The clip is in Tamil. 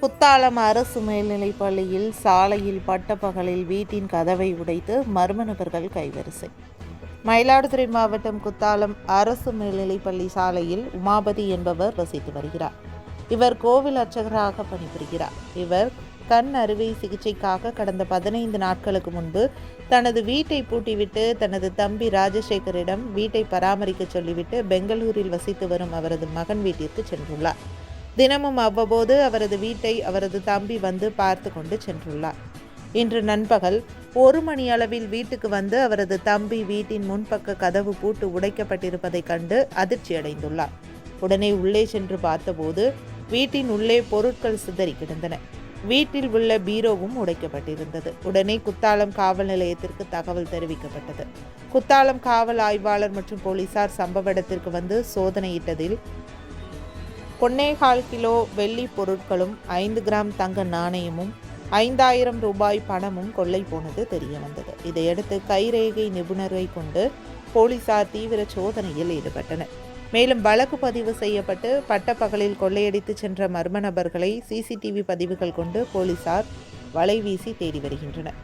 குத்தாலம் அரசு மேல்நிலைப் பள்ளியில் சாலையில் பட்டப்பகலில் வீட்டின் கதவை உடைத்து மர்ம நபர்கள் கைவரிசை. மயிலாடுதுறை மாவட்டம் குத்தாலம் அரசு மேல்நிலைப் பள்ளி சாலையில் உமாபதி என்பவர் வசித்து வருகிறார். இவர் கோவில் அர்ச்சகராக பணிபுரிகிறார். இவர் கண் அறுவை சிகிச்சைக்காக கடந்த பதினைந்து நாட்களுக்கு முன்பு தனது வீட்டை பூட்டிவிட்டு தனது தம்பி ராஜசேகரிடம் வீட்டை பராமரிக்க சொல்லிவிட்டு பெங்களூரில் வசித்து வரும் அவரது மகன் வீட்டிற்கு சென்றுள்ளார். தினமும் அவ்வப்போது அவரது வீட்டை அவரது தம்பி வந்து பார்த்து கொண்டு சென்றுள்ளார். இன்று நண்பகல் ஒரு மணி அளவில் வீட்டுக்கு வந்து அவரது தம்பி வீட்டின் முன்பக்க கதவு பூட்டு உடைக்கப்பட்டிருப்பதைக் கண்டு அதிர்ச்சியடைந்துள்ளார் உடனே உள்ளே சென்று பார்த்தபோது வீட்டின் உள்ளே பொருட்கள் சிதறி கிடந்தன. வீட்டில் உள்ள பீரோவும் உடைக்கப்பட்டிருந்தது. உடனே குத்தாலம் காவல் நிலையத்திற்கு தகவல் தெரிவிக்கப்பட்டது. குத்தாலம் காவல் ஆய்வாளர் மற்றும் போலீசார் சம்பவ இடத்திற்கு வந்து சோதனையிட்டதில் ஒன்னேகால் கிலோ வெள்ளி பொருட்களும் ஐந்து கிராம் தங்க நாணயமும் ஐந்தாயிரம் ரூபாய் பணமும் கொள்ளை போனது தெரிய வந்தது இதையடுத்து கைரேகை நிபுணரை கொண்டு போலீசார் தீவிர சோதனையில் ஈடுபட்டனர். மேலும் வழக்கு பதிவு செய்யப்பட்டு பட்டப்பகலில் கொள்ளையடித்து சென்ற மர்ம நபர்களை சிசிடிவி பதிவுகள் கொண்டு போலீசார் வலைவீசி தேடி வருகின்றனர்.